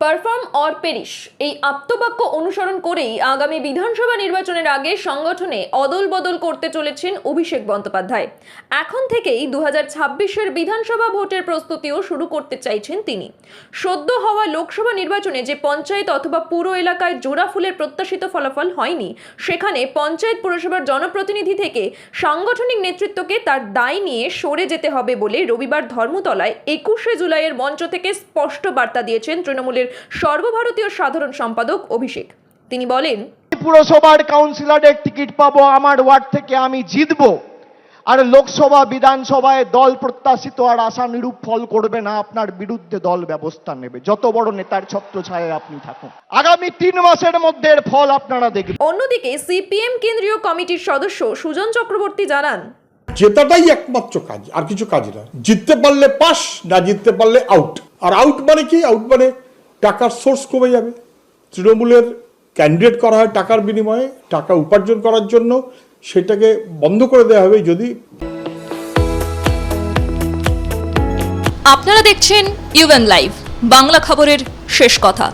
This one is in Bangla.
পারফর্ম অর পেরিশ, এই আপ্তবাক্য অনুসরণ করেই আগামী বিধানসভা নির্বাচনের আগে সংগঠনে অদল বদল করতে চলেছেন অভিষেক বন্দ্যোপাধ্যায়। এখন থেকেই দু হাজার বিধানসভা ভোটের প্রস্তুতিও শুরু করতে চাইছেন তিনি। সদ্য হওয়া লোকসভা নির্বাচনে যে পঞ্চায়েত অথবা পুরো এলাকায় জোড়া ফুলের প্রত্যাশিত ফলাফল হয়নি, সেখানে পঞ্চায়েত পুরসভার জনপ্রতিনিধি থেকে সাংগঠনিক নেতৃত্বকে তার দায় নিয়ে সরে যেতে হবে বলে রবিবার ধর্মতলায় একুশে জুলাইয়ের মঞ্চ থেকে স্পষ্ট বার্তা দিয়েছেন তৃণমূলের সর্বভারতীয় সাধারণ সম্পাদক অভিষেক। তিনি বলেন পুরসভার কাউন্সিলরের টিকিট পাবো আমার ওয়ার্ড থেকে আমি জিতবো। আর লোকসভা বিধানসভায় দল প্রত্যাশিত আর আশানুরূপ ফল করবে না আপনার বিরুদ্ধে দল ব্যবস্থা নেবে। যত বড় নেতার ছত্র ছায় আপনি থাকুন। আগামী তিন মাসের মধ্যে এর ফল আপনারা দেখবেন। অন্যদিকে সিপিএম কেন্দ্রীয় কমিটির সদস্য সুজন চক্রবর্তী জানান জেতাটাই একমাত্র কাজ আর কিছু কাজ না জিততে পারলে পাস না জিততে পারলে আউট আর আউট মানে কি? আউট মানে টাকার সোর্স কমে যাবে। তৃণমূলের ক্যান্ডিডেট করা হয় টাকার বিনিময়ে, টাকা উপার্জন করার জন্য, সেটাকে বন্ধ করে দেওয়া হবে যদি আপনারা দেখছেন ইউএন লাইভ বাংলা খবরের শেষ কথা।